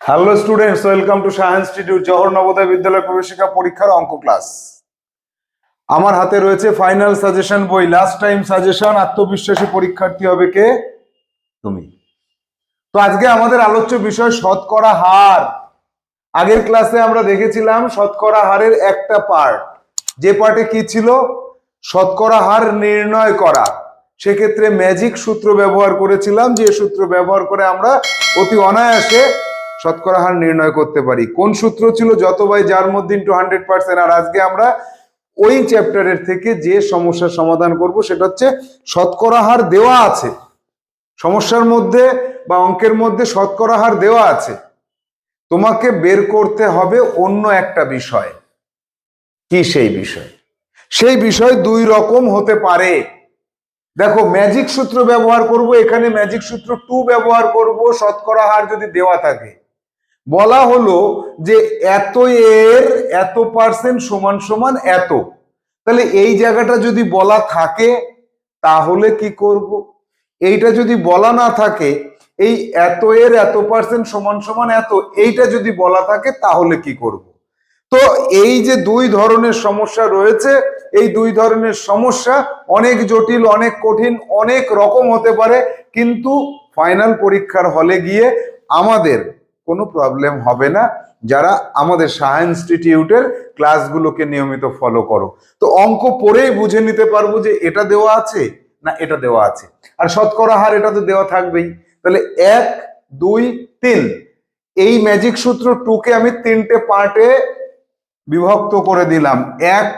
Hello students welcome to science institute Jawahar Navodaya Vidyalaya প্রবেশিকা পরীক্ষার অঙ্ক ক্লাস আমার হাতে রয়েছে ফাইনাল সাজেশন বই লাস্ট টাইম সাজেশন আত্মবিশ্বাসী পরীক্ষার্থী হবে কে? তুমি। তো আজকে আমাদের আলোচ্য বিষয়, শতকরা হার। আগের ক্লাসে আমরা দেখেছিলাম শতকরা হারের একটা পার্ট যে পার্টে কি ছিল? শতকরা হার নির্ণয় করা। সেক্ষেত্রে ম্যাজিক সূত্র ব্যবহার করেছিলাম। যে সূত্র ব্যবহার করে আমরা অতি অনায়াসে শতকরা হার নির্ণয় করতে পারি। কোন সূত্র ছিল যত বাই যার মধ্যে ইন্টু হান্ড্রেড পার্সেন্ট আর আজকে আমরা ওই চ্যাপ্টারের থেকে যে সমস্যার সমাধান করব সেটা হচ্ছে শতকরা হার দেওয়া আছে। সমস্যার মধ্যে বা অঙ্কের মধ্যে শতকরা হার দেওয়া আছে। তোমাকে বের করতে হবে অন্য একটা বিষয়। কি সেই বিষয়? সেই বিষয় দুই রকম হতে পারে। দেখো ম্যাজিক সূত্র ব্যবহার করব, এখানে ম্যাজিক সূত্র টু ব্যবহার করব, শতকরা হার যদি দেওয়া থাকে। বলা হলো যে এত এর এত পার্সেন্ট সমান সমান এত। তাহলে এই জায়গাটা যদি বলা থাকে, তাহলে কি করব? এইটা যদি বলা না থাকে, এই এত এর এত পার্সেন্ট সমান সমান এত, এইটা যদি বলা থাকে, তাহলে কি করব? তো এই যে দুই ধরনের সমস্যা রয়েছে, এই দুই ধরনের সমস্যা অনেক জটিল, অনেক কঠিন, অনেক রকম হতে পারে, কিন্তু ফাইনাল পরীক্ষার হলে গিয়ে আমাদের কোনো প্রবলেম হবে না। যারা আমাদের সাহা ইনস্টিটিউটের ক্লাসগুলোকে নিয়মিত ফলো করো। তো অঙ্ক পড়েই বুঝে নিতে পারব যে এটা দেওয়া আছে না এটা দেওয়া আছে। আর শতকরা হার এটা তো দেওয়া থাকবেই। তাহলে এক, দুই, তিন। এই ম্যাজিক সূত্র টুকে আমি তিনটে পার্টে বিভক্ত করে দিলাম। এক,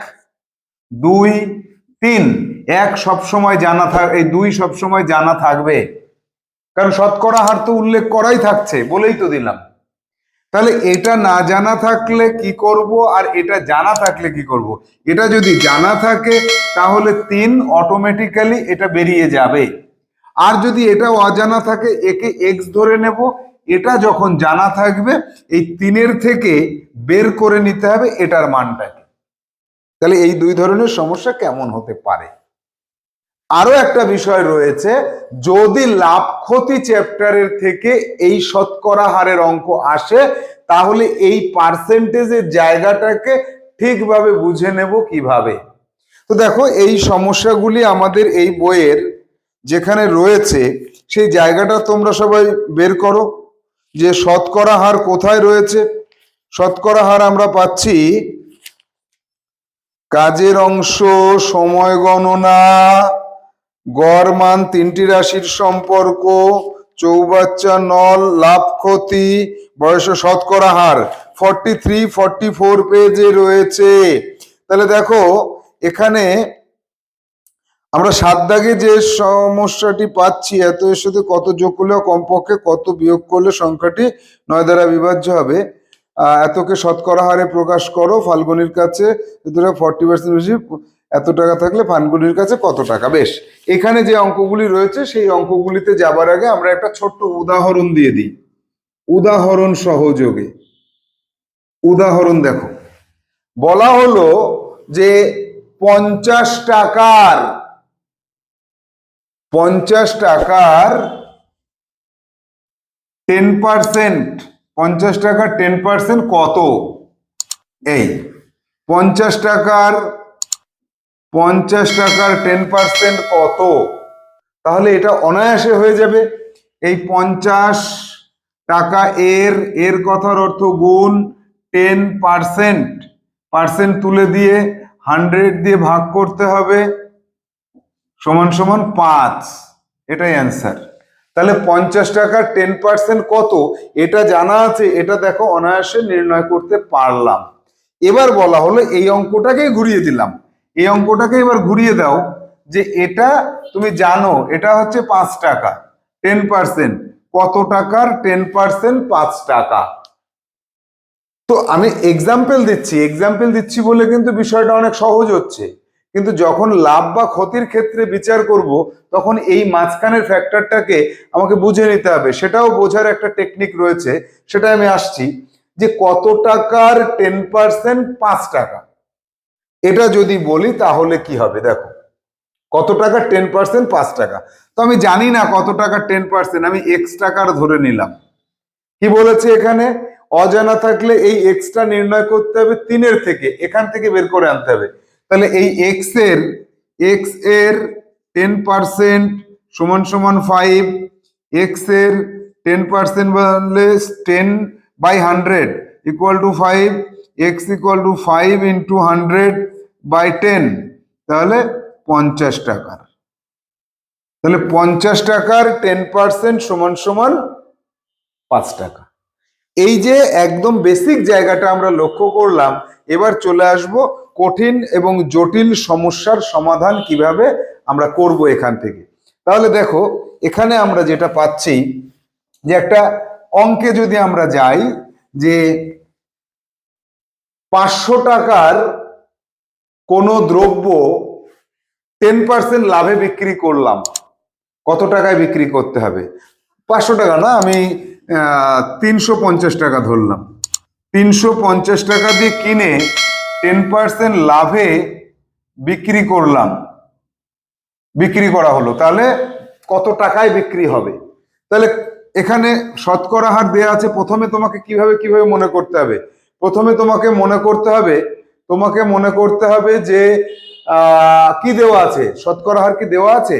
দুই, তিন। এক সবসময় জানা থাক এই দুই সবসময় জানা থাকবে। কারণ শতকরা হার তো উল্লেখ করাই থাকছে, বলেই তো দিলাম। তাহলে এটা না জানা থাকলে কি করব আর এটা জানা থাকলে কি করব? এটা যদি জানা থাকে, তাহলে তিন অটোমেটিক্যালি এটা বেরিয়ে যাবে। আর যদি এটা অজানা থাকে, একে এক্স ধরে নেব। এটা যখন জানা থাকবে, এই তিনের থেকে বের করে নিতে হবে, এটার মানটাকে। তাহলে এই দুই ধরনের সমস্যা কেমন হতে পারে? আরও একটা বিষয় রয়েছে, যদি লাভ ক্ষতি চ্যাপ্টারের থেকে এই শতকরা হারের অঙ্ক আসে, তাহলে এই পার্সেন্টেজের জায়গাটাকে ঠিকভাবে বুঝে নেব কীভাবে। তো দেখো, এই সমস্যাগুলি আমাদের এই বইয়ের যেখানে রয়েছে, সেই জায়গাটা তোমরা সবাই বের করো। যে শতকরা হার কোথায় রয়েছে? শতকরা হার আমরা পাচ্ছি কাজের অংশ, সময় গণনা গড় মান তিনটি রাশির সম্পর্ক, চৌবাচ্চা, নল, লাভ, ক্ষতি, বয়স শতকরা হার। ফর্টি থ্রি ফর্টি ফোর পেজে রয়েছে। তাহলে দেখো, এখানে আমরা সাত দাগে যে সমস্যাটি পাচ্ছি, এত এর সাথে কত যোগ করলে কমপক্ষে কত বিয়োগ করলে সংখ্যাটি নয় দ্বারা বিভাজ্য হবে? এতকে শতকরা হারে প্রকাশ করো, ফাল্গুনির কাছে ফর্টি পার্সেন্ট বেশি এত টাকা থাকলে ফানগুলির কাছে কত টাকা? বেশ, এখানে যে অঙ্কগুলি রয়েছে, সেই অঙ্কগুলিতে যাবার আগে আমরা একটা ছোট্ট উদাহরণ দিয়ে দিই। উদাহরণ সহযোগে। উদাহরণ দেখো। বলা হলো যে পঞ্চাশ টাকার পঞ্চাশ টাকার টেন পার্সেন্ট, পঞ্চাশ টাকার টেন পার্সেন্ট কত? এই, পঞ্চাশ টাকার পঞ্চাশ টাকার টেন পার্সেন্ট কত? তাহলে এটা অনায়াসে হয়ে যাবে। এই পঞ্চাশ টাকা এর এর কথার অর্থ গুণ টেন পার্সেন্ট পার্সেন্ট তুলে দিয়ে হান্ড্রেড দিয়ে ভাগ করতে হবে সমান সমান পাঁচ। এটাই অ্যান্সার তাহলে পঞ্চাশ টাকার টেন পার্সেন্ট কত? এটা জানা আছে, এটা দেখো অনায়াসে নির্ণয় করতে পারলাম। এবার বলা হলো এই অঙ্কটাকেই ঘুরিয়ে দিলাম। এই অঙ্কটাকে এবার ঘুরিয়ে দাও যে এটা তুমি জানো, এটা হচ্ছে পাঁচ টাকা টেন পার্সেন্ট কত টাকার? টেন পার্সেন্ট পাঁচ টাকা। তো আমি এক্সাম্পল দিচ্ছি এক্সাম্পল দিচ্ছি বলে কিন্তু বিষয়টা অনেক সহজ হচ্ছে। কিন্তু যখন লাভ বা ক্ষতির ক্ষেত্রে বিচার করব, তখন এই মাঝখানের ফ্যাক্টরটাকে আমাকে বুঝে নিতে হবে। সেটাও বোঝার একটা টেকনিক রয়েছে সেটা আমি আসছি যে কত টাকার টেন পার্সেন্ট পাঁচ টাকা। এটা যদি বলি তাহলে কি হবে? দেখো, কত টাকা? টেন পার্সেন্ট পাঁচ টাকা। তো আমি জানি না কত টাকা টেন পার্সেন্ট আমি এক্স টাকার ধরে নিলাম। কি বলেছে এখানে? অজানা থাকলে এই এক্সটা নির্ণয় করতে হবে তিনের থেকে, এখান থেকে বের করে আনতে হবে। তাহলে এই এক্সের এক্সের টেন পার্সেন্ট সমান সমান ফাইভ এক্সের টেন পার্সেন্ট বললে ten by hundred equal to five x equal to five into hundred by ten তাহলে পঞ্চাশ টাকার। তাহলে পঞ্চাশ টাকার টেন পার্সেন্ট সমান সমান পাঁচ টাকা। এই যে একদম বেসিক জায়গাটা আমরা লক্ষ্য করলাম, এবার চলে আসব কঠিন এবং জটিল সমস্যার সমাধান কীভাবে আমরা করব এখান থেকে। তাহলে দেখো, এখানে আমরা যেটা পাচ্ছি, যে একটা অঙ্কে যদি আমরা যাই যে পাঁচশো টাকার কোনো দ্রব্য টেন পার্সেন্ট লাভে বিক্রি করলাম। কত টাকায় বিক্রি করতে হবে? পাঁচশো টাকা না, আমি তিনশো পঞ্চাশ টাকা ধরলাম। তিনশো পঞ্চাশ টাকা দিয়ে কিনে টেন পার্সেন্ট লাভে বিক্রি করলাম। বিক্রি করা হলো। তাহলে কত টাকায় বিক্রি হবে? তাহলে এখানে শতকরা হার দেওয়া আছে। প্রথমে তোমাকে কীভাবে কীভাবে মনে করতে হবে? প্রথমে তোমাকে মনে করতে হবে, তোমাকে মনে করতে হবে যে কি দেওয়া আছে? শতকরা হার কি দেওয়া আছে?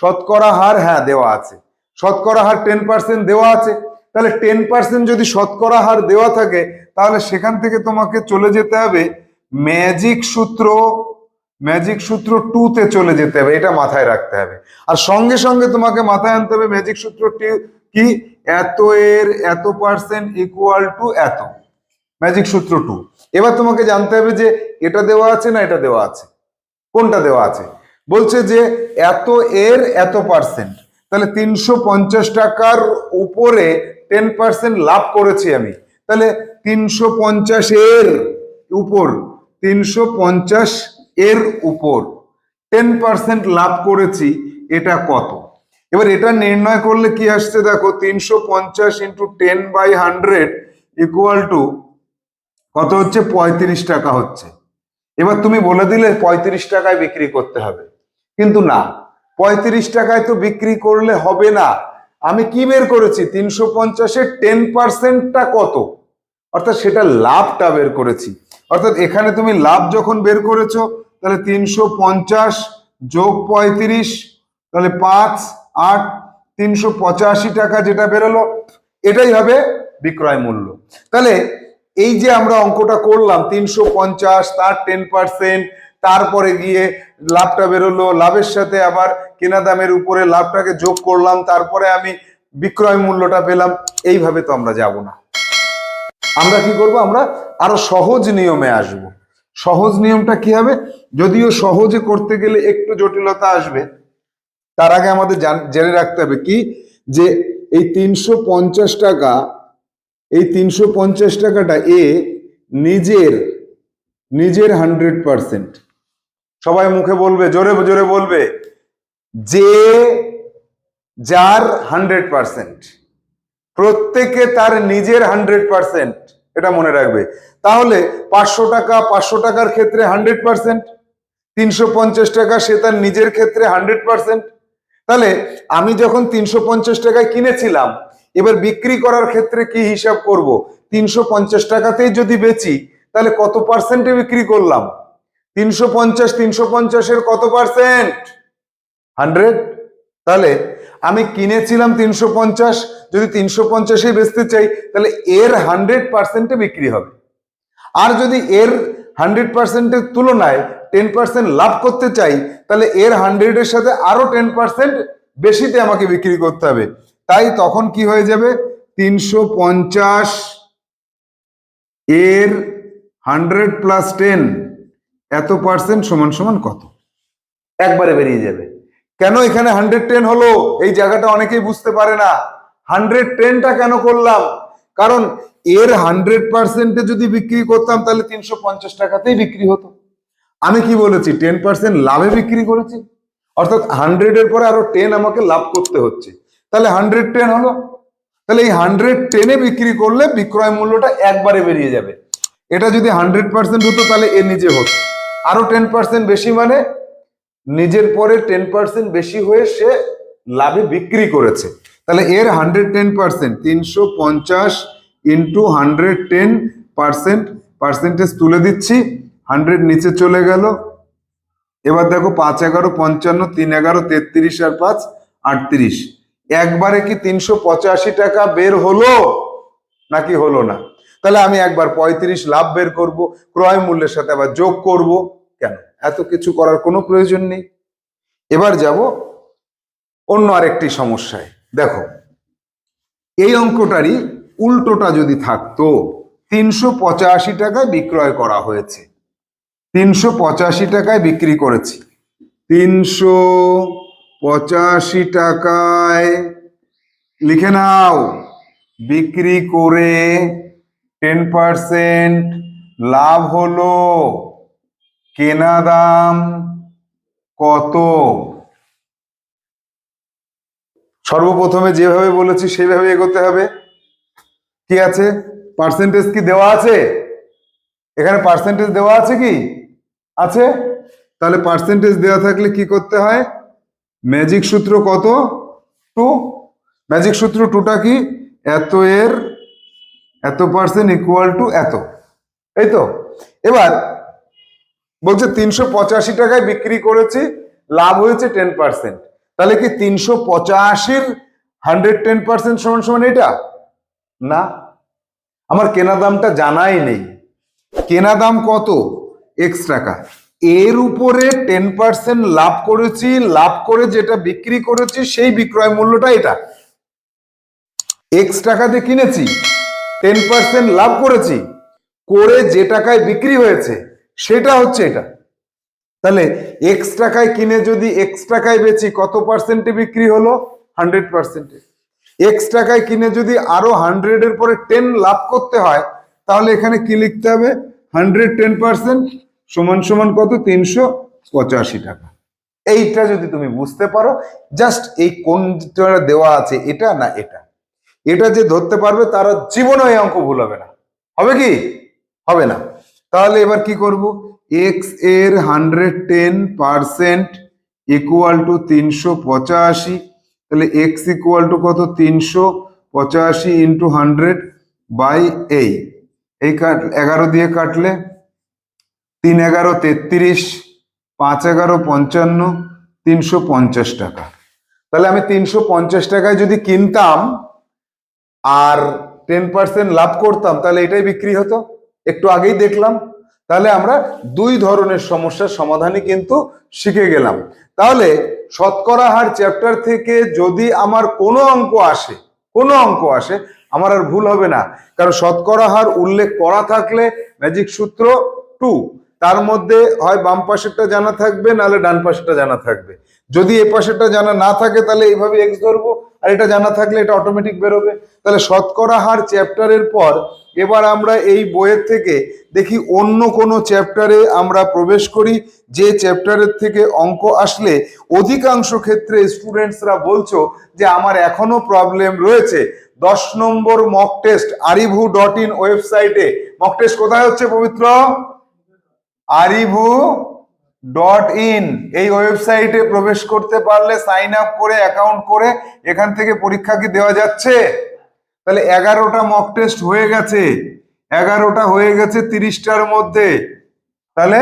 শতকরা হার হ্যাঁ দেওয়া আছে। শতকরা হার টেন পার্সেন্ট দেওয়া আছে। তাহলে টেন পার্সেন্ট যদি শতকরা হার দেওয়া থাকে, তাহলে সেখান থেকে তোমাকে চলে যেতে হবে ম্যাজিক সূত্র ম্যাজিক সূত্র টু তে চলে যেতে হবে। এটা মাথায় রাখতে হবে। আর সঙ্গে সঙ্গে তোমাকে মাথায় আনতে হবে ম্যাজিক সূত্র কি এত এর এত পার্সেন্ট ইকুয়াল টু এত? ম্যাজিক সূত্র টু এবার তোমাকে জানতে হবে যে এটা দেওয়া আছে না এটা দেওয়া আছে? কোনটা দেওয়া আছে? বলছে যে এত এর এত পার্সেন্ট তাহলে তিনশো পঞ্চাশ টাকার উপরে টেন পার্সেন্ট লাভ করেছি আমি। তাহলে তিনশো পঞ্চাশ এর উপর, তিনশো পঞ্চাশ এর উপর টেন পার্সেন্ট লাভ করেছি, এটা কত? এবার এটা নির্ণয় করলে কি আসছে দেখো, তিনশো পঞ্চাশ into ten by hundred equal to কত হচ্ছে? পঁয়ত্রিশ টাকা হচ্ছে। এবার তুমি বলে দিলে পঁয়ত্রিশ টাকায় বিক্রি করতে হবে। কিন্তু না, পঁয়ত্রিশ টাকায় তো বিক্রি করলে হবে না। আমি কি বের করেছি? তিনশো পঞ্চাশের টেন পার্সেন্টটা কত? অর্থাৎ সেটা লাভটা বের করেছি। অর্থাৎ এখানে তুমি লাভ যখন বের করেছ, তাহলে তিনশো পঞ্চাশ যোগ পঁয়ত্রিশ, তাহলে পাঁচ আট, তিনশো পঁচাশি টাকা যেটা বেরোলো, এটাই হবে বিক্রয় মূল্য। তাহলে এই যে আমরা অঙ্কটা করলাম, তিনশো পঞ্চাশ, তার টেন পার্সেন্ট তারপরে গিয়ে লাভটা বেরোলো, লাভের সাথে আবার কেনা দামের উপরে লাভটাকে যোগ করলাম, তারপরে আমি বিক্রয় মূল্যটা পেলাম, এইভাবে তো আমরা যাব না। আমরা কি করব? আমরা আরও সহজ নিয়মে আসব। সহজ নিয়মটা কি হবে? যদিও সহজে করতে গেলে একটু জটিলতা আসবে তার আগে আমাদের জান- রাখতে হবে কি? যে এই তিনশো পঞ্চাশ টাকা, এই তিনশো পঞ্চাশ টাকাটা এ নিজের নিজের হান্ড্রেড পার্সেন্ট। সবাই মুখে বলবে, জোরে জোরে বলবে। যে যার হান্ড্রেড পার্সেন্ট, প্রত্যেকে তার নিজের হান্ড্রেড পার্সেন্ট, এটা মনে রাখবে। তাহলে পাঁচশো টাকা, পাঁচশো টাকার ক্ষেত্রে হান্ড্রেড পার্সেন্ট, তিনশো পঞ্চাশ টাকা সে তার নিজের ক্ষেত্রে হান্ড্রেড পার্সেন্ট তাহলে আমি যখন তিনশো পঞ্চাশ টাকায় কিনেছিলাম, এবার বিক্রি করার ক্ষেত্রে কি হিসাব করব? তিনশো পঞ্চাশ টাকাতেই যদি বেচি, তাহলে কত পার্সেন্টে বিক্রি করলাম? তিনশো পঞ্চাশ, তিনশো পঞ্চাশের কত পার্সেন্ট হান্ড্রেড তাহলে আমি কিনেছিলাম তিনশো পঞ্চাশ, যদি তিনশো পঞ্চাশে বেচতে চাই, তাহলে এর হান্ড্রেড পার্সেন্টে বিক্রি হবে। আর যদি এর হান্ড্রেড পার্সেন্টের তুলনায় টেন পার্সেন্ট লাভ করতে চাই তাহলে এর হান্ড্রেডের সাথে আরও টেন পার্সেন্ট বেশিতে আমাকে বিক্রি করতে হবে। তাই তখন কি হয়ে যাবে? তিনশো পঞ্চাশ এর হান্ড্রেড প্লাস টেন এত পার্সেন্ট সমান সমান কত? একবারে বেরিয়ে যাবে। কেন এখানে হান্ড্রেড টেন হলো? এই জায়গাটা অনেকেই বুঝতে পারে না। হান্ড্রেড টেনটা কেন করলাম? কারণ এর হান্ড্রেড পার্সেন্টে যদি বিক্রি করতাম তাহলে তিনশো পঞ্চাশ টাকাতেই বিক্রি হতো। আমি কি বলেছি? টেন পার্সেন্ট লাভে বিক্রি করেছি? অর্থাৎ হান্ড্রেড এর পরে আরও টেন আমাকে লাভ করতে হচ্ছে। তাহলে হান্ড্রেড টেন হলো? তাহলে এই হান্ড্রেড টেনে বিক্রি করলে বিক্রয় মূল্যটা একবারে বেরিয়ে যাবে। এটা যদি হান্ড্রেড পার্সেন্ট হতো তাহলে এ নিজে হতো। আরও টেন পার্সেন্ট বেশি মানে নিজের পরে টেন পার্সেন্ট বেশি হয়ে সে লাভে বিক্রি করেছে। তাহলে এর হান্ড্রেড টেন পার্সেন্ট তিনশো পঞ্চাশ into hundred ten percent percentage তুলে দিচ্ছি। হান্ড্রেড নিচে চলে গেল। এবার দেখো পাঁচ এগারো পঞ্চান্ন, তিন এগারো তেত্রিশ আর পাঁচ আটত্রিশ। একবারে কি তিনশো পঁচাশি টাকা বের হলো? নাকি হলো না? তাহলে আমি একবার পঁয়ত্রিশ লাভ বের করব, ক্রয় মূল্যের সাথে আবার যোগ করব। কেন? এত কিছু করার কোনো প্রয়োজন নেই। এবার যাব অন্য আরেকটি সমস্যায়। দেখো, এই অঙ্কটারই উল্টোটা যদি থাকতো, তিনশো পঁচাশি টাকায় বিক্রয় করা হয়েছে। তিনশো পঁচাশি টাকায় বিক্রি করেছি। তিনশো পঁচাশি টাকায়, লিখে নাও, বিক্রি করে টেন পার্সেন্ট লাভ হলো, কেনা দাম কত? সর্বপ্রথমে যেভাবে বলেছি সেভাবে এগোতে হবে। কি আছে? পার্সেন্টেজ কি দেওয়া আছে? এখানে পার্সেন্টেজ দেওয়া আছে কি? আছে? তাহলে পার্সেন্টেজ দেওয়া থাকলে কি করতে হয়? ম্যাজিক সূত্র কত? টু ম্যাজিক সূত্র টুটা কি? এত এর, এত পার্সেন্ট ইকুয়াল টু এত। এই তো? এবার, বলছে তিনশো পঁচাশি টাকায় বিক্রি করেছি, লাভ হয়েছে টেন পার্সেন্ট তাহলে কি তিনশো পঁচাশির হান্ড্রেড টেন পার্সেন্ট সমান সমান এটা? না। আমার কেনা দামটা জানাই নেই। কেনা দাম কত? এক্স টাকা। এর উপরে টেন পার্সেন্ট লাভ করেছি, লাভ করে যেটা বিক্রি করেছি, সেই বিক্রয় মূল্যটা এটা। এক্স টাকা দিয়ে কিনেছি টেন পার্সেন্ট লাভ করেছি, করে যে টাকায় বিক্রি হয়েছে, সেটা হচ্ছে এটা। তাহলে এক্স টাকায় কিনে যদি এক্স টাকায় বেচি, কত পার্সেন্টে বিক্রি হলো? হান্ড্রেড পার্সেন্টে এক্স টাকায় কিনে যদি আরও হান্ড্রেডের পরে টেন লাভ করতে হয়, তাহলে এখানে কি লিখতে হবে? হান্ড্রেড টেন পার্সেন্ট সমান সমান কত? তিনশো পঁচাশি টাকা। এইটা যদি তুমি বুঝতে পারো জাস্ট এই কোনটা দেওয়া আছে, এটা না এটা। এটা যে ধরতে পারবে, তারা জীবনে এই অঙ্ক ভুল হবে না। হবে কি? হবে না। তাহলে এবার কি করব? এক্সের hundred ten percent equal to তিনশো পঁচাশি। তাহলে এক্স ইকুয়াল টু কত? তিনশো পঁচাশি ইন্টু হান্ড্রেড বাই এই এই কাট এগারো দিয়ে কাটলে তিন এগারো তেত্রিশ, পাঁচ এগারো পঞ্চান্ন, তিনশো পঞ্চাশ টাকা। তাহলে আমি তিনশো পঞ্চাশ টাকায় যদি কিনতাম আর টেন পার্সেন্ট লাভ করতাম, তাহলে এটাই বিক্রি হতো? একটু আগেই দেখলাম। তাহলে আমরা দুই ধরনের সমস্যার সমাধানই কিন্তু শিখে গেলাম। তাহলে শতকরা হার চ্যাপ্টার থেকে যদি আমার কোনো অঙ্ক আসে, কোনো অঙ্ক আসে, আমার আর ভুল হবে না। কারণ শতকরা হার উল্লেখ করা থাকলে ম্যাজিক সূত্র টু তার মধ্যে হয় বাম পাশেরটা জানা থাকবে, নাহলে ডান পাশেরটা জানা থাকবে। যদি এ পাশেরটা জানা না থাকে, তাহলে এইভাবে এক্স ধরবো, আর এটা জানা থাকলে এটা অটোমেটিক বেরোবে। তাহলে শতকরা হার চ্যাপ্টারের পর এবার আমরা এই বইয়ের থেকে দেখি অন্য কোনো চ্যাপ্টারে আমরা প্রবেশ করি, যে চ্যাপ্টারের থেকে অঙ্ক আসলে অধিকাংশ ক্ষেত্রে স্টুডেন্টসরা বলছো যে আমার এখনও প্রবলেম রয়েছে। দশ নম্বর mock test Arivu dot in ওয়েবসাইটে মক টেস্ট কোথায় হচ্ছে, পবিত্র? আরিভু ডট ইন এই ওয়েবসাইটে প্রবেশ করতে পারলে সাইন আপ করে অ্যাকাউন্ট করে, এখান থেকে পরীক্ষা কি দেওয়া যাচ্ছে? তাহলে এগারোটা মক টেস্ট হয়ে গেছে। এগারোটা হয়ে গেছে তিরিশটার মধ্যে। তাহলে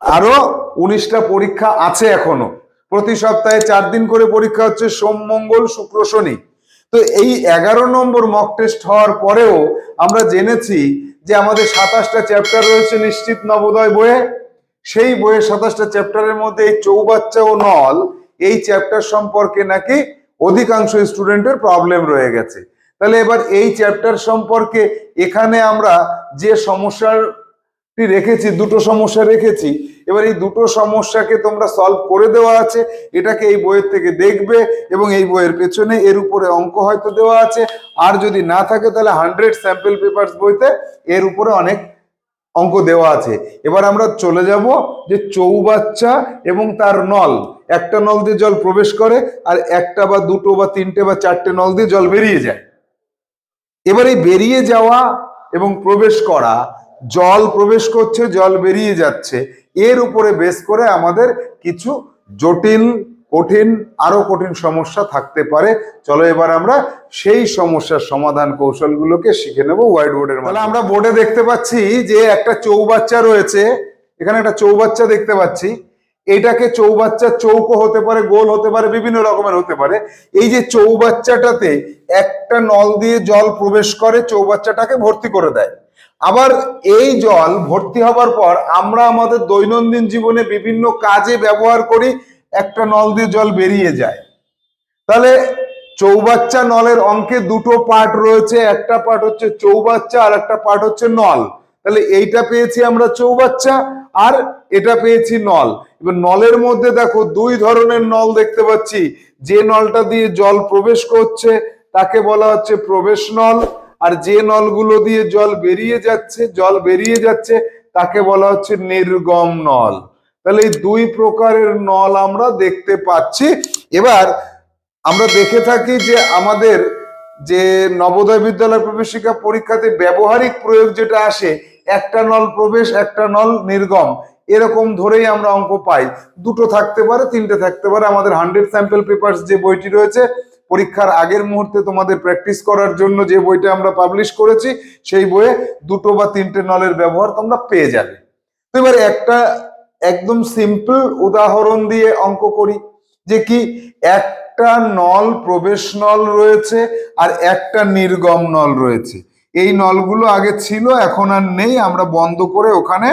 আরও উনিশটা পরীক্ষা আছে এখনও। প্রতি সপ্তাহে চার দিন করে পরীক্ষা হচ্ছে সোম, মঙ্গল, শুক্র, শনি। তো এই এগারো নম্বর মক টেস্ট হওয়ার পরেও আমরা জেনেছি যে আমাদের সাতাশটা চ্যাপ্টার রয়েছে নিশ্চিত নবোদয় বইয়ে। সেই বইয়ের সাতাশটা চ্যাপ্টারের মধ্যে এই চৌবাচ্চা ও নল, এই চ্যাপ্টার সম্পর্কে নাকি অধিকাংশ স্টুডেন্টের প্রবলেম রয়ে গেছে। তাহলে এবার এই চ্যাপ্টার সম্পর্কে এখানে আমরা যে সমস্যাটি রেখেছি, দুটো সমস্যা রেখেছি। এবার এই দুটো সমস্যাকে তোমরা সলভ করে দেওয়া আছে, এটাকে এই বইয়ের থেকে দেখবে এবং এই বইয়ের পেছনে এর উপরে অঙ্ক হয়তো দেওয়া আছে। আর যদি না থাকে তাহলে হান্ড্রেড স্যাম্পল পেপার্স বইতে এর উপরে অনেক অঙ্ক দেওয়া আছে। এবার আমরা চলে যাব যে চৌবাচ্চা এবং তার নল। একটা নল দিয়ে জল প্রবেশ করে আর একটা বা দুটো বা তিনটে বা চারটে নল দিয়ে জল বেরিয়ে যায়। এবার এই বেরিয়ে যাওয়া এবং প্রবেশ করা জল প্রবেশ করছে জল বেরিয়ে যাচ্ছে। এর উপরে বেস করে আমাদের কিছু জটিল কঠিন আরও কঠিন সমস্যা থাকতে পারে। চলো এবার আমরা সেই সমস্যার সমাধান কৌশলগুলোকে শিখে নেব হোয়াইট বোর্ডের তাহলে আমরা বোর্ডে দেখতে পাচ্ছি যে একটা চৌবাচ্চা রয়েছে। এখানে একটা চৌবাচ্চা দেখতে পাচ্ছি। এটাকে চৌবাচ্চা চৌকো হতে পারে গোল হতে পারে বিভিন্ন রকমের হতে পারে। এই যে চৌবাচ্চাটাতে একটা নল দিয়ে জল প্রবেশ করে চৌবাচ্চাটাকে ভর্তি করে দেয়। আবার এই জল ভর্তি হবার পর আমরা আমাদের দৈনন্দিন জীবনে বিভিন্ন কাজে ব্যবহার করি, একটা নল দিয়ে জল বেরিয়ে যায়। তাহলে চৌবাচ্চা নলের অঙ্কে দুটো পার্ট রয়েছে, একটা পার্ট হচ্ছে চৌবাচ্চা আর একটা পার্ট হচ্ছে নল। তাহলে এইটা পেয়েছি আমরা চৌবাচ্চা আর এটা পেয়েছি নল। এবার নলের মধ্যে দেখো দুই ধরনের নল দেখতে পাচ্ছি। যে নলটা দিয়ে জল প্রবেশ করছে, তাকে বলা হচ্ছে প্রবেশ নল। আর যে নলগুলো দিয়ে জল বেরিয়ে যাচ্ছে, জল বেরিয়ে যাচ্ছে, তাকে বলা হচ্ছে নির্গম নল। তাহলে এই দুই প্রকারের নল আমরা দেখতে পাচ্ছি। এবার আমরা দেখে থাকি যে আমাদের যে নবোদয় বিদ্যালয় প্রবেশিকা পরীক্ষাতে ব্যবহারিক প্রয়োগ যেটা আসে, একটা নল প্রবেশ, একটা নল নির্গম, এরকম ধরেই আমরা অঙ্ক পাই। দুটো থাকতে পারে, তিনটে থাকতে পারে। আমাদের হান্ড্রেড স্যাম্পল পেপার্স যে বইটি রয়েছে পরীক্ষার আগের মুহূর্তে তোমাদের প্র্যাকটিস করার জন্য যে বইটা আমরা পাবলিশ করেছি, সেই বইয়ে দুটো বা তিনটে নলের ব্যবহার তোমরা পেয়ে যাবে। তো এবার একটা একদম সিম্পল উদাহরণ দিয়ে অঙ্ক করি, যে কি একটা নল প্রবেশ নল রয়েছে আর একটা নির্গম নল রয়েছে। এই নলগুলো আগে ছিল, এখন আর নেই, আমরা বন্ধ করে ওখানে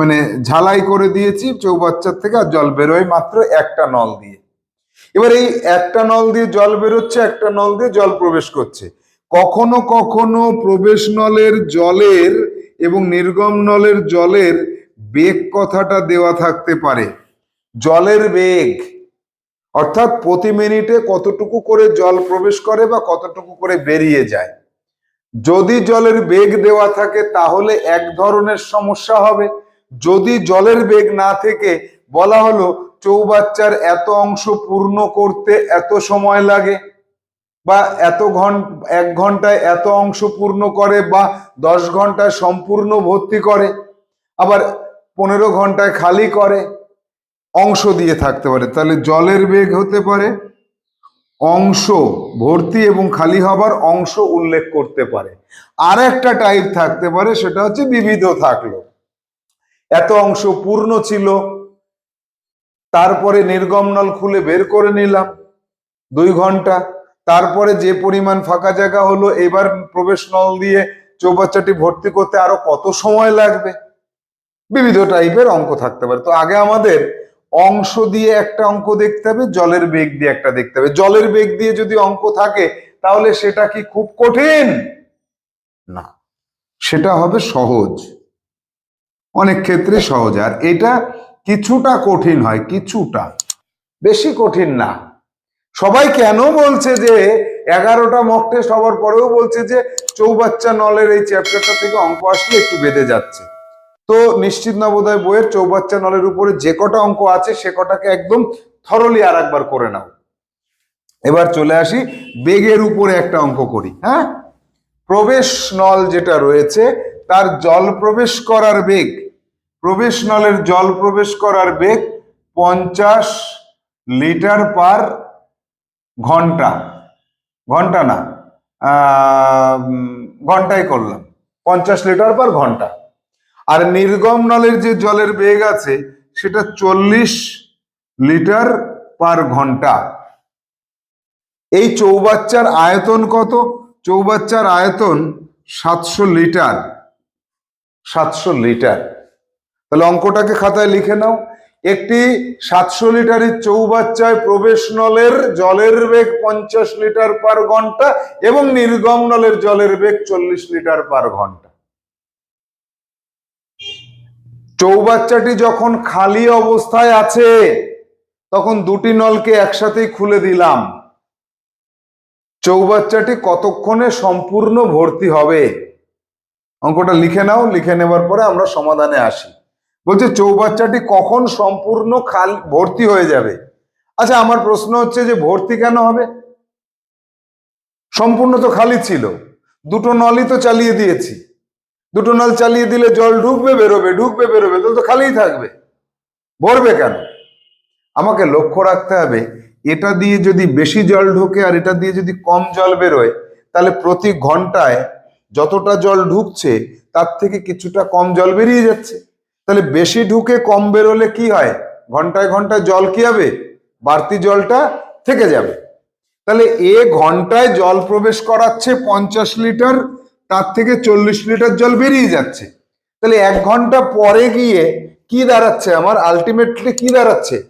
মানে ঝালাই করে দিয়েছি, চৌবাচ্চার থেকে আর জল বেরোয় মাত্র একটা নল দিয়ে। এবার এই একটা নল দিয়ে জল বেরোচ্ছে, একটা নল দিয়ে জল প্রবেশ করছে। কখনো কখনো প্রবেশ নলের জলের এবং নির্গম নলের জলের বেগ কথাটা দেওয়া থাকতে পারে। জলের বেগ, অর্থাৎ প্রতি মিনিটে কতটুকু করে জল প্রবেশ করে বা কতটুকু করে বেরিয়ে যায়। যদি জলের বেগ দেওয়া থাকে তাহলে এক ধরনের সমস্যা হবে। যদি জলের বেগ না থেকে বলা হলো, চৌবাচ্চার এত অংশ পূর্ণ করতে এত সময় লাগে? বা এত ঘণ্টা এক ঘন্টায় এত অংশ পূর্ণ করে বা দশ ঘন্টায় সম্পূর্ণ ভর্তি করে? আবার পনেরো ঘন্টায় খালি করে? অংশ দিয়ে থাকতে পারে। তাহলে জলের বেগ হতে পারে, অংশ ভর্তি এবং খালি হবার অংশ উল্লেখ করতে পারে। আর একটা টাইপ থাকতে পারে, সেটা হচ্ছে বিবিধ থাকল। এত অংশ পূর্ণ ছিল তারপরে নির্গম নল খুলে বের করে নিলাম দুই ঘণ্টা। তারপরে যে পরিমাণ ফাঁকা জায়গা হলো, এবার প্রবেশ নল দিয়ে চৌবাচ্চাটি ভর্তি করতে আরও কত সময় লাগবে? বিবিধ টাইপের অঙ্ক থাকতে পারে। তো আগে আমাদের অংশ দিয়ে একটা অঙ্ক দেখতে হবে, জলের বেগ দিয়ে একটা দেখতে হবে। জলের বেগ দিয়ে যদি অঙ্ক থাকে, তাহলে সেটা কি খুব কঠিন? না, সেটা হবে সহজ। অনেক ক্ষেত্রে সহজ। আর এটা কিছুটা কঠিন হয়, কিছুটা। বেশি কঠিন না। সবাই কেন বলছে যে এগারোটা মক টেস্ট হওয়ার পরেও বলছে যে চৌবাচ্চা নলের এই চ্যাপ্টারটা থেকে অঙ্ক আসলে একটু বেঁধে যাচ্ছে। তো নিশ্চিত নবোদয় বইয়ের চৌবাচ্চা নলের উপরে যে কটা অঙ্ক আছে সে কটাকে একদম থরলি আর একবার করে নাও। এবার চলে আসি, বেগের উপরে একটা অঙ্ক করি হ্যাঁ? প্রবেশ নল যেটা রয়েছে, তার জল প্রবেশ করার বেগ প্রবেশ নলের জল প্রবেশ করার বেগ পঞ্চাশ লিটার পার ঘণ্টা। ঘণ্টা না ঘন্টায় করলাম। পঞ্চাশ লিটার পার ঘণ্টা। আর নির্গম নলের যে জলের বেগ আছে, সেটা চল্লিশ লিটার পার ঘণ্টা। এই চৌবাচ্চার আয়তন কত? চৌবাচ্চার আয়তন সাতশো লিটার। সাতশো লিটার। তাহলে অঙ্কটাকে খাতায় লিখে নাও। একটি সাতশো লিটারের চৌবাচ্চায় প্রবেশ নলের জলের বেগ পঞ্চাশ লিটার পার ঘণ্টা এবং নির্গম নলের জলের বেগ চল্লিশ লিটার পার ঘণ্টা। চৌবাচ্চাটি যখন খালি অবস্থায় আছে, তখন দুটি নলকে একসাথেই খুলে দিলাম। চৌবাচ্চাটি কতক্ষণে সম্পূর্ণ ভর্তি হবে? অঙ্কটা লিখে নাও, লিখে নেবার পরে আমরা সমাধানে আসি। বলছে চৌবাচ্চাটি কখন সম্পূর্ণ খাল ভর্তি হয়ে যাবে? আচ্ছা আমার প্রশ্ন হচ্ছে যে ভর্তি কেন হবে? সম্পূর্ণ তো খালি ছিল। দুটো নলই তো চালিয়ে দিয়েছি। দুটো নল চালিয়ে দিলে জল ঢুকবে, বেরোবে ঢুকবে, বেরোবে, তো খালিই থাকবে। ভরবে কেন? আমাকে লক্ষ্য রাখতে হবে, এটা দিয়ে যদি বেশি জল ঢোকে আর এটা দিয়ে যদি কম জল বেরোয়, তাহলে প্রতি ঘন্টায় যতটা জল ঢুকছে, তার থেকে কিছুটা কম জল বেরিয়ে যাচ্ছে। তাহলে বেশি ঢুকে কম বেরোলে কি হয়? ঘন্টায় ঘন্টায় জল কি হবে? বাড়তি জলটা থেকে যাবে। তাহলে এ ঘন্টায় জল প্রবেশ করাচ্ছে পঞ্চাশ লিটার, তার থেকে চল্লিশ লিটার জল বেরিয়ে যাচ্ছে। তাহলে এক ঘণ্টা পরে গিয়ে কি দাঁড়াচ্ছে আমার? আলটিমেটলি কি দাঁড়াচ্ছে?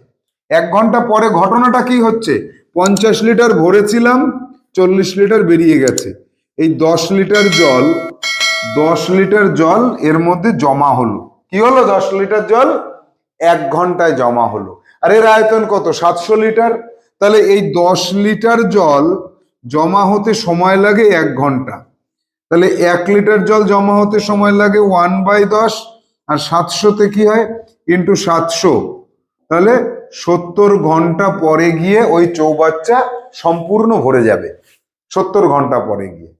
এক ঘণ্টা পরে ঘটনাটা কি হচ্ছে? পঞ্চাশ লিটার ভরেছিলাম, চল্লিশ লিটার বেরিয়ে গেছে। এই দশ লিটার জল, দশ লিটার জল এর মধ্যে জমা হলো। কি হলো? দশ লিটার জল এক ঘন্টায় জমা হলো। আর এর আয়তন কত? সাতশো লিটার। তাহলে এই দশ লিটার জল জমা হতে সময় লাগে এক ঘণ্টা। তাহলে এক লিটার জল জমা হতে সময় লাগে ওয়ান বাই দশ, আর সাতশোতে কি হয়? ইন্টু সাতশো। তাহলে সত্তর ঘণ্টা পরে গিয়ে ওই চৌবাচ্চা সম্পূর্ণ ভরে যাবে। সত্তর ঘণ্টা পরে গিয়ে।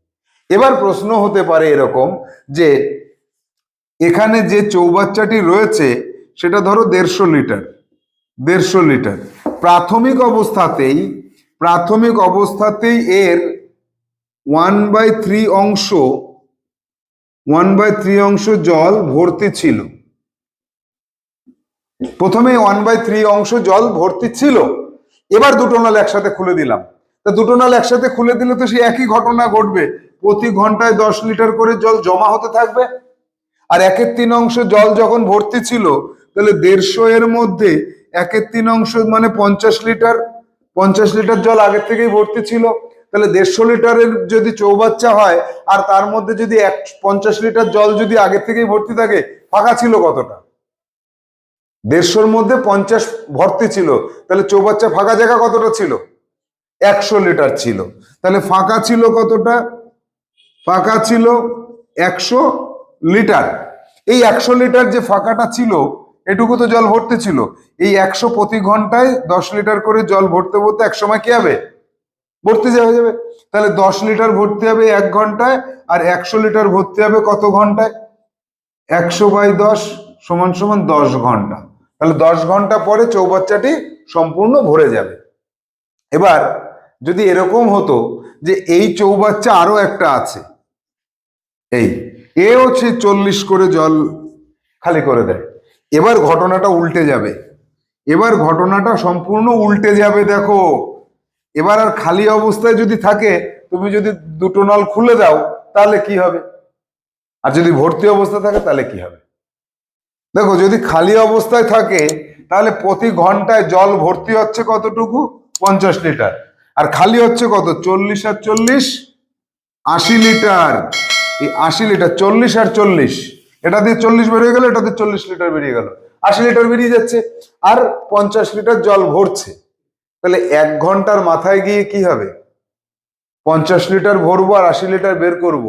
এবার প্রশ্ন হতে পারে এরকম যে এখানে যে চৌবাচ্চাটি রয়েছে, সেটা ধরো দেড়শো লিটার দেড়শো লিটার। প্রাথমিক অবস্থাতেই প্রাথমিক অবস্থাতেই এর ওয়ান বাই থ্রি অংশ ওয়ান বাই থ্রি অংশ জল ভর্তি ছিল। প্রথমে ওয়ান বাই থ্রি অংশ জল ভর্তি ছিল। এবার দুটো নল একসাথে খুলে দিলাম। তা দুটো নল একসাথে খুলে দিলে তো সেই একই ঘটনা ঘটবে। প্রতি ঘন্টায় দশ লিটার করে জল জমা হতে থাকবে। আর একের তিন অংশ জল যখন ভর্তি ছিল, তাহলে দেড়শো এর মধ্যে একের তিন অংশ মানে পঞ্চাশ লিটার পঞ্চাশ লিটার জল আগের থেকেই ভর্তি ছিল। তাহলে দেড়শো লিটারের যদি চৌবাচ্চা হয়, আর তার মধ্যে যদি এক, পঞ্চাশ লিটার জল যদি আগের থেকেই ভর্তি থাকে, ফাঁকা ছিল কতটা? দেড়শোর মধ্যে পঞ্চাশ ভর্তি ছিল, তাহলে চৌবাচ্চা ফাঁকা জায়গা কতটা ছিল? একশো লিটার ছিল। তাহলে ফাঁকা ছিল কতটা? ফাঁকা ছিল একশো লিটার। এই একশো লিটার যে ফাঁকাটা ছিল, এটুকু তো জল ভর্তি ছিল। এই একশো প্রতি ঘন্টায় দশ লিটার করে জল ভরতে ভরতে এক সময় কি হবে? ভর্তি হয়ে যাবে। তাহলে দশ লিটার ভর্তি হবে এক ঘন্টায়, আর একশো লিটার ভর্তি হবে কত ঘন্টায়? একশো বাই দশ সমান সমান দশ ঘণ্টা। তাহলে দশ ঘণ্টা পরে চৌবাচ্চাটি সম্পূর্ণ ভরে যাবে। এবার, যদি এরকম হতো যে এই চৌবাচ্চা আরও একটা আছে, এই এ হচ্ছে চল্লিশ করে জল খালি করে দেয়। এবার ঘটনাটা উল্টে যাবে। এবার ঘটনাটা সম্পূর্ণ উল্টে যাবে, দেখো। এবার আর খালি অবস্থায় যদি থাকে, তুমি যদি দুটো নল খুলে দাও, তাহলে কি হবে? আর যদি ভর্তি অবস্থা থাকে, তাহলে কি হবে? দেখো, যদি খালি অবস্থায় থাকে, তাহলে প্রতি ঘন্টায় জল ভর্তি হচ্ছে কতটুকু? পঞ্চাশ লিটার। আর খালি হচ্ছে কত? চল্লিশ আর চল্লিশ? আশি লিটার। এই আশি লিটার চল্লিশ আর চল্লিশ। এটা দিয়ে চল্লিশ বেরিয়ে গেল, এটা দিয়ে চল্লিশ লিটার বেরিয়ে গেল। আশি লিটার বেরিয়ে যাচ্ছে আর পঞ্চাশ লিটার জল ভরছে। তাহলে এক ঘণ্টার মাথায় গিয়ে কি হবে? পঞ্চাশ লিটার ভরবো আর আশি লিটার বের করব।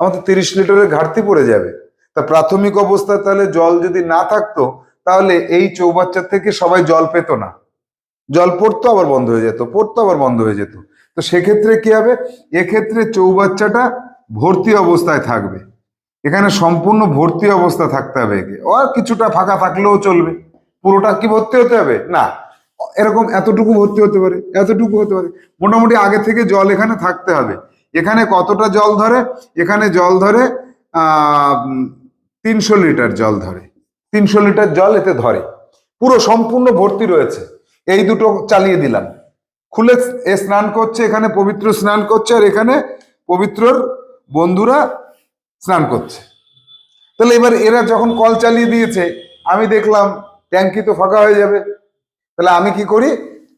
আমার তো তিরিশ লিটারের ঘাটতি পড়ে যাবে। তা প্রাথমিক অবস্থায় তাহলে জল যদি না থাকতো, তাহলে এই চৌবাচ্চার থেকে সবাই জল পেত না। জল পড়তো, আবার বন্ধ হয়ে যেত, পড়তো, আবার বন্ধ হয়ে যেত। তো সেক্ষেত্রে কি হবে? এক্ষেত্রে চৌবাচ্চাটা ভর্তি অবস্থায় থাকবে। এখানে সম্পূর্ণ ভর্তি অবস্থা থাকতে হবে একে। আর কিছুটা ফাঁকা থাকলেও চলবে। পুরোটা কি ভর্তি হতে হবে? না। এরকম এতটুকু ভর্তি হতে পারে, এতটুকু হতে পারে। মোটামুটি আগে থেকে জল এখানে থাকতে হবে। এখানে কতটা জল ধরে? এখানে জল ধরে তিনশো লিটার জল ধরে। তিনশো লিটার জল এতে ধরে। পুরো সম্পূর্ণ ভর্তি রয়েছে। এই দুটো চালিয়ে দিলাম। খুলে স্নান করছে, এখানে পবিত্র স্নান করছে, আর এখানে পবিত্রর বন্ধুরা স্নান করছে। তাহলে এবার এরা যখন কল চালিয়ে দিয়েছে, আমি দেখলাম ট্যাঙ্কি তো ফাঁকা হয়ে যাবে। তাহলে আমি কি করি?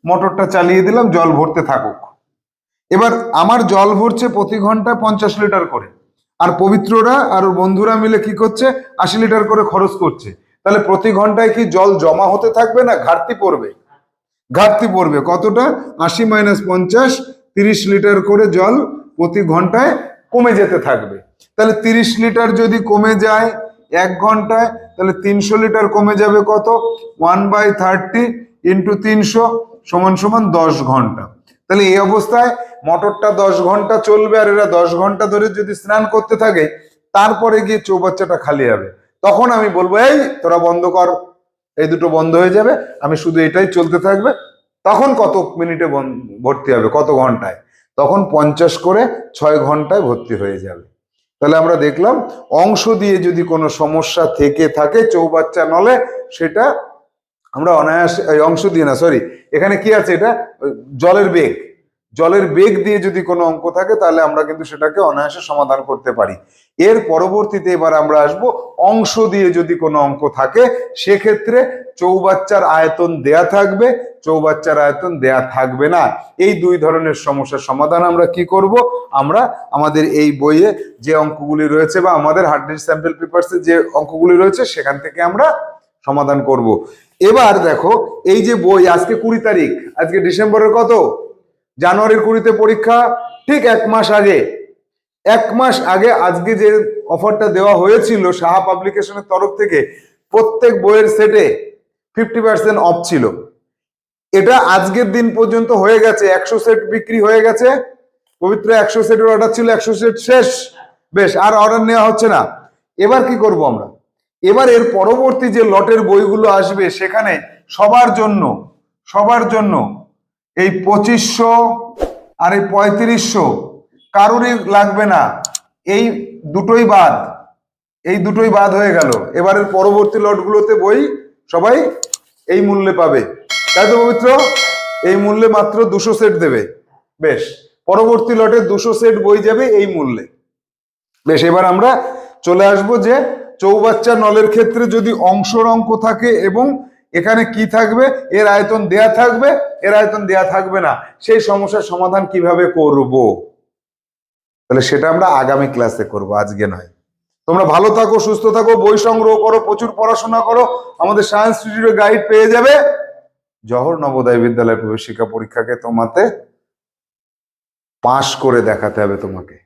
মোটরটা চালিয়ে দিলাম, জল ভরতে থাকুক। এবার আমার জল ভরছে প্রতি ঘন্টায় পঞ্চাশ লিটার করে। আর পবিত্ররা আর বন্ধুরা মিলে কি করছে? আশি লিটার করে খরচ করছে। তাহলে প্রতি ঘন্টায় কি জল জমা হতে থাকবে না ঘাটতি পড়বে? ঘাটতি পড়বে। কতটা? আশি মাইনাস পঞ্চাশ, তিরিশ লিটার করে জল প্রতি ঘন্টায় কমে যেতে থাকবে। তাহলে তিরিশ লিটার যদি কমে যায় এক ঘন্টায়, তাহলে তিনশো লিটার কমে যাবে কত? ওয়ান বাই থার্টি ইন্টু তিনশো সমান সমান দশ ঘণ্টা। তাহলে এই অবস্থায় মোটরটা দশ ঘণ্টা চলবে আর এরা দশ ঘণ্টা ধরে যদি স্নান করতে থাকে, তারপরে গিয়ে চৌবাচ্চাটা খালি হবে। তখন আমি বলব, এই, তোরা বন্ধ কর। এই দুটো বন্ধ হয়ে যাবে। আমি শুধু এটাই চলতে থাকবে। তখন কত মিনিটে ভর্তি হবে? কত ঘন্টায়? তখন পঞ্চাশ করে ছয় ঘন্টায় ভর্তি হয়ে যাবে। তাহলে আমরা দেখলাম অংশ দিয়ে যদি কোনো সমস্যা থেকে থাকে চৌবাচ্চা নলে সেটা আমরা অনায়াস অংশ দিয়ে না সরি এখানে কি আছে এটা? জলের বেগ। জলের বেগ দিয়ে যদি কোনো অঙ্ক থাকে, তাহলে আমরা কিন্তু সেটাকে অনায়াসে সমাধান করতে পারি। এর পরবর্তীতে এবার আমরা আসব, অংশ দিয়ে যদি কোনো অঙ্ক থাকে, সেক্ষেত্রে চৌবাচ্চার আয়তন দেয়া থাকবে, চৌবাচ্চার আয়তন দেয়া থাকবে না। এই দুই ধরনের সমস্যার সমাধান আমরা কি করব? আমরা আমাদের এই বইয়ে যে অঙ্কগুলি রয়েছে বা আমাদের হার্ডনেস স্যাম্পল পেপারসে যে অঙ্কগুলি রয়েছে, সেখান থেকে আমরা সমাধান করব। এবার দেখো, এই যে বই আজকে কুড়ি তারিখ, আজকে ডিসেম্বরের কত? জানুয়ারির কুড়িতে পরীক্ষা, ঠিক এক মাস আগে। এক মাস আগে আজকে যে অফারটা দেওয়া হয়েছিল সাহা পাবলিকেশনের তরফ থেকে, প্রত্যেক বইয়ের সেটে ফিফটি পার্সেন্ট অফ ছিল। এটা আজকের দিন পর্যন্ত হয়ে গেছে, একশো সেট বিক্রি হয়ে গেছে। পবিত্র একশো সেটের অর্ডার ছিল, একশো সেট শেষ। বেশ, আর অর্ডার নেওয়া হচ্ছে না। এবার কি করব আমরা? এবার এর পরবর্তী যে লটের বইগুলো আসবে, সেখানে সবার জন্য সবার জন্য এই পঁচিশশো আর এই পঁয়ত্রিশশো কারোরই লাগবে না। এই দুটোই বাদ। এই দুটোই বাদ হয়ে গেল। এবারের পরবর্তী লটগুলোতে বই সবাই এই মূল্যে পাবে। তাই তো পবিত্র? এই মূল্যে মাত্র দুশো সেট দেবে। বেশ, পরবর্তী লটে দুশো সেট বই যাবে এই মূল্যে। বেশ, এবার আমরা চলে আসব যে চৌবাচ্চা নলের ক্ষেত্রে যদি অংশর অঙ্ক থাকে এবং এখানে কি থাকবে? এর আয়তন দেয়া থাকবে, এর আয়তন দেয়া থাকবে না। সেই সমস্যার সমাধান কীভাবে করব? তাহলে সেটা আমরা আগামী ক্লাসে করব, আজকে নয়। তোমরা ভালো থাকো, সুস্থ থাকো, বই সংগ্রহ করো, প্রচুর পড়াশোনা করো। আমাদের সায়েন্স স্টুডিও গাইড পেয়ে যাবে। জহর নবোদয় বিদ্যালয় প্রবেশিকা পরীক্ষাকে তোমাতে পাশ করে দেখাতে হবে তোমাকে।